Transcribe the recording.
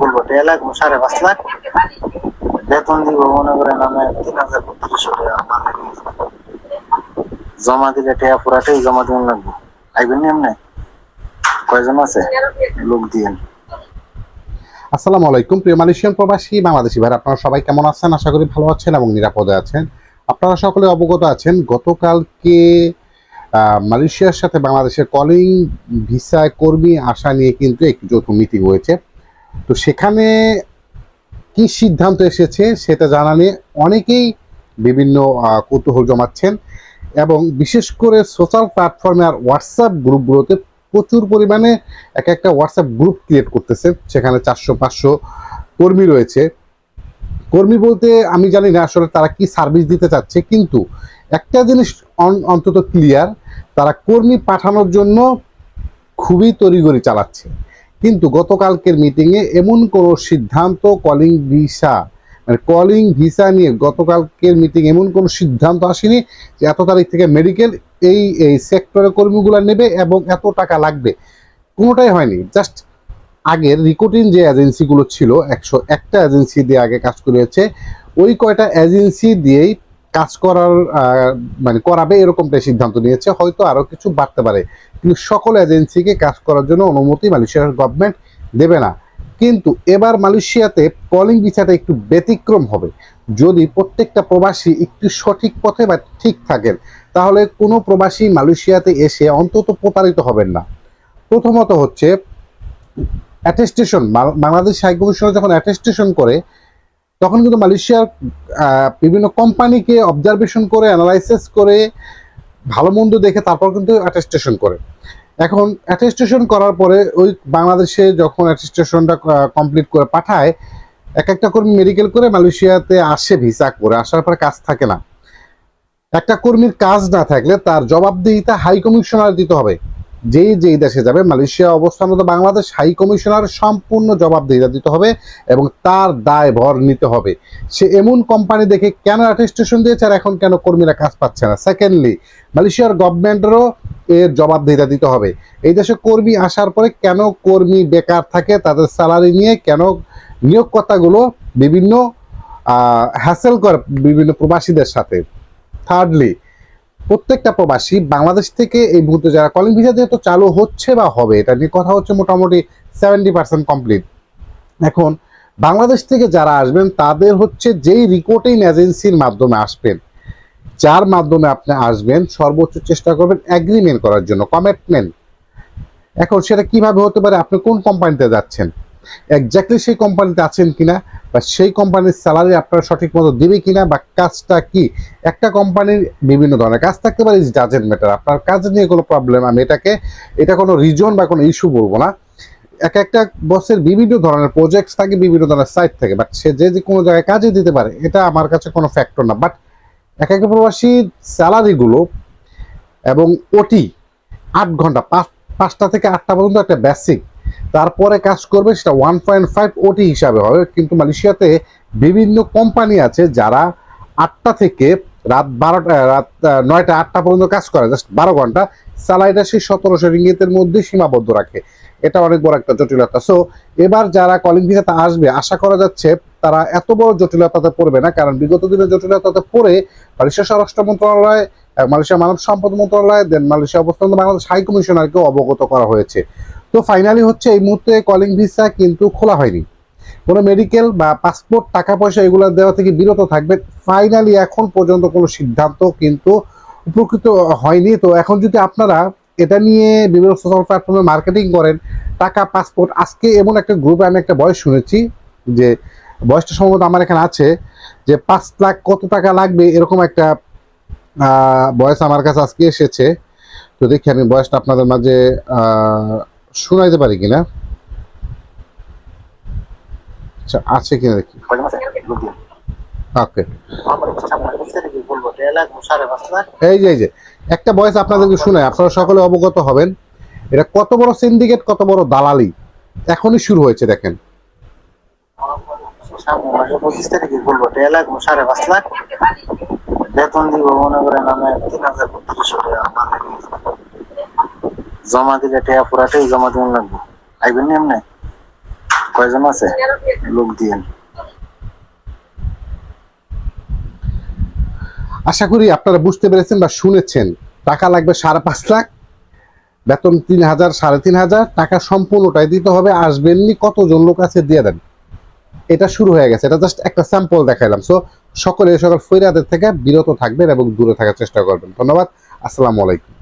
বলব টেয়া লাগবো সাড়ে পাঁচ লাখ। বেতন দিব, মনে করেন আমি তিন হাজার বত্রিশশো জমা দিলে টেয়া পুরাটাই জমা দিন লাগবে। আইবেন এমনি? কয়জন আছে? লোক দিয়েন। আসসালামু আলাইকুম, প্রিয় মালয়েশিয়ান প্রবাসী, বাংলাদেশি ভাই আপনারা সবাই কেমন আছেন? আশা করি ভালো আছেন এবং নিরাপদে আছেন। আপনারা সকলে অবগত আছেন, গতকালকে মালয়েশিয়ার সাথে বাংলাদেশের কলিং ভিসায় কর্মী আসা নিয়ে কিন্তু একটি যৌথ মিটিং হয়েছে। তো সেখানে কি সিদ্ধান্ত এসেছে সেটা জানা নিয়ে অনেকেই বিভিন্ন কৌতূহল জমাচ্ছেন এবং বিশেষ করে সোশ্যাল প্ল্যাটফর্মে আর হোয়াটসঅ্যাপ গ্রুপগুলোতে প্রচুর পরিমাণে এক একটা হোয়াটসঅ্যাপ গ্রুপ ক্রিয়েট করতেছে সেখানে চারশো, পাঁচশো কর্মী রয়েছে। কর্মী বলতে আমি জানি না আসলে তারা কি সার্ভিস দিতে চাচ্ছে, কিন্তু একটা জিনিস অন- অন্তত ক্লিয়ার তারা কর্মী পাঠানোর জন্য খুবই তড়িগড়ি চালাচ্ছে। কিন্তু গতকালকের মিটিংয়ে এমন কোনো সিদ্ধান্ত কলিং ভিসা মানে কলিং ভিসা নিয়ে গতকালকের মিটিং এমন কোনো সিদ্ধান্ত আসেনি যে এত তারিখ থেকে মেডিকেল এই এই সেক্টরের কর্মীগুলো নেবে এবং এত টাকা লাগবে। কোনোটাই হয়নি। জাস্ট আগের রিকোটিন যে এজেন্সিগুলো ছিল, একশো একটা এজেন্সি দিয়ে আগে কাজ করিয়েছে ওই কয়টা এজেন্সি দিয়েই কাজ করার মানে করাবে এরকমটাই সিদ্ধান্ত নিয়েছে, হয়তো আরও কিছু বাড়তে পারে। কিন্তু সকল এজেন্সিকে কাজ করার জন্য অনুমতি মালয়েশিয়ার গভর্নমেন্ট দেবে না। কিন্তু এবার মালয়েশিয়াতে কলিং ভিসাটা একটু ব্যতিক্রম হবে। যদি প্রত্যেকটা প্রবাসী একটু সঠিক পথে বা ঠিক থাকেন, তাহলে কোনো প্রবাসী মালয়েশিয়াতে এসে অন্তত প্রতারিত হবেন না। প্রথমত হচ্ছে অ্যাটেস্টেশন বাংলাদেশ হাই কমিশনার যখন অ্যাটেস্টেশন করে তখন কিন্তু মালয়েশিয়ার বিভিন্ন কোম্পানিকে অবজারভেশন করে অ্যানালাইসিস করে, ভালো মন্দ দেখে তারপর কিন্তু অ্যাটেস্টেশন করে। এখন অ্যাটেস্টেশন করার পরে ওই বাংলাদেশে যখন অ্যাটেস্টেশনটা কমপ্লিট করে পাঠায়, এক একটা কর্মী মেডিকেল করে মালয়েশিয়াতে আসে ভিসা করে, আসার পরে কাজ থাকে না। একটা কর্মীর কাজ না থাকলে তার জবাবদিহিতা হাই কমিশনার দিতে হবে। যেই যেই দেশে যাবে, মালয়েশিয়া অবস্থানরত বাংলাদেশ হাই কমিশনার সম্পূর্ণ জবাবদিহিতা দিতে হবে এবং তার দায় ভর নিতে হবে। সে এমন কোম্পানি দেখে কেন অ্যাটেস্টেশন দিয়েছে আর এখন কেন কর্মীরা কাজ পাচ্ছে না? সেকেন্ডলি মালয়েশিয়ার গভর্নমেন্টেরও এর জবাবদিহিতা দিতে হবে। এই দেশে কর্মী আসার পরে কেন কর্মী বেকার থাকে, তাদের স্যালারি নিয়ে কেন নিয়োগকর্তাগুলো বিভিন্ন হ্যাসেল করে বিভিন্ন প্রবাসীদের সাথে? থার্ডলি প্রত্যেকটা প্রবাসী বাংলাদেশ থেকে এই মুহূর্তে যারা কলিং ভিসা যেহেতু চালু হচ্ছে বা হবে, এটা নিয়ে কথা হচ্ছে মোটামুটি সেভেন্টি পার্সেন্ট কমপ্লিট এখন, বাংলাদেশ থেকে যারা আসবেন, তাদের হচ্ছে যেই রিপোর্টিং এজেন্সির মাধ্যমে আসবেন, যার মাধ্যমে আপনি আসবেন, সর্বোচ্চ চেষ্টা করবেন অ্যাগ্রিমেন্ট করার জন্য কমিটমেন্ট এখন সেটা কীভাবে হতে পারে, আপনি কোন কোম্পানিতে যাচ্ছেন? এক্স্যাক্টলি সেই কোম্পানিতে আছেন কিনা, বা সেই কোম্পানির স্যালারি আপনারা সঠিক মতো দিবে কিনা, বা কাজটা কি? একটা কোম্পানির বিভিন্ন ধরনের কাজ থাকতে পারে ইজ ডাজেন্ট ম্যাটার আপনার কাজ নিয়ে কোনো প্রবলেম আমি এটাকে, এটা কোনো রিজন বা কোনো ইস্যু বলব না। এক একটা বসের বিভিন্ন ধরনের প্রজেক্ট থাকে, বিভিন্ন ধরনের সাইট থাকে বাট সে যে যে কোনো জায়গায় কাজে দিতে পারে, এটা আমার কাছে কোনো ফ্যাক্টর না। বাট এক একটা প্রবাসীর স্যালারিগুলো এবং ওটি আট ঘণ্টা, পাঁচ, পাঁচটা থেকে আটটা পর্যন্ত একটা বেসিক তারপরে কাজ করবে সেটা ওয়ান পয়েন্ট ফাইভ ওটি হিসাবে হবে, কিন্তু মালয়েশিয়াতে বিভিন্ন কোম্পানি আছে যারা আটটা থেকে রাত বারোটা, রাত নয়টা, আটটা পর্যন্ত কাজ করে জাস্ট বারো ঘণ্টা। স্যালারিটা সেই সতেরোশো রিঙ্গিতের মধ্যে সীমাবদ্ধ রাখে। এটা অনেক বড় একটা জটিলতা। সো এবার যারা কলিং ভিসাতে আসবে, আশা করা যাচ্ছে তারা এত বড় জটিলতাতে পড়বে না, কারণ বিগত দিনে জটিলতাতে পড়ে মালয়েশিয়া স্বরাষ্ট্র মন্ত্রণালয়, মালয়েশিয়া মানব সম্পদ মন্ত্রণালয় দেন মালয়েশিয়া অবস্থান বাংলাদেশ হাই কমিশনারকে অবগত করা হয়েছে। তো ফাইনালি হচ্ছে এই মুহূর্তে কলিং ভিসা কিন্তু খোলা হয়নি। কোনো মেডিকেল বা পাসপোর্ট টাকা পয়সা এগুলো দেওয়া থেকে বিরত থাকবে। ফাইনালি এখন পর্যন্ত কোনো সিদ্ধান্ত কিন্তু উপকৃত হয়নি। তো এখন যদি আপনারা এটা নিয়ে বিভিন্ন সোশ্যাল প্ল্যাটফর্মে মার্কেটিং করেন, টাকা পাসপোর্ট আজকে এমন একটা গ্রুপে আমি একটা বয়স শুনেছি যে বয়সটা সম্ভবত আমার এখানে আছে, যে পাঁচ লাখ কত টাকা লাগবে এরকম একটা বয়স আমার কাছে আজকে এসেছে। তো দেখি আমি বয়সটা আপনাদের মাঝে শোনাইতে পারি কিনা? আচ্ছা আছে কিনা দেখি। এই যে এই যে, একটা বয়স আপনাদেরকে শোনায় আপনারা সকলে অবগত হবেন। এটা কত বড় সিন্ডিকেট কত বড় দালালি? এখনই শুরু হয়েছে, দেখেন। বেতন দিব মনে করেন আমি তিন হাজার বত্রিশশো। জমা দিলে টেয়া পুরাটাই জমা দিন লাগবে। আইবেন নি এমনি কয়জন আছে? লোক দিয়েন আশা করি আপনারা বুঝতে পেরেছেন বা শুনেছেন। টাকা লাগবে সাড়ে পাঁচ লাখ, বেতন তিন হাজার, সাড়ে তিন হাজার। টাকা সম্পূর্ণটাই দিতে হবে। আসবেননি কতজন লোক আছে দিয়ে দেন। এটা শুরু হয়ে গেছে। এটা জাস্ট একটা স্যাম্পল দেখাইলাম। সো সকলে সকল ফৈরাদের থেকে বিরত থাকবেন এবং দূরে থাকার চেষ্টা করবেন। ধন্যবাদ। আসসালামু আলাইকুম।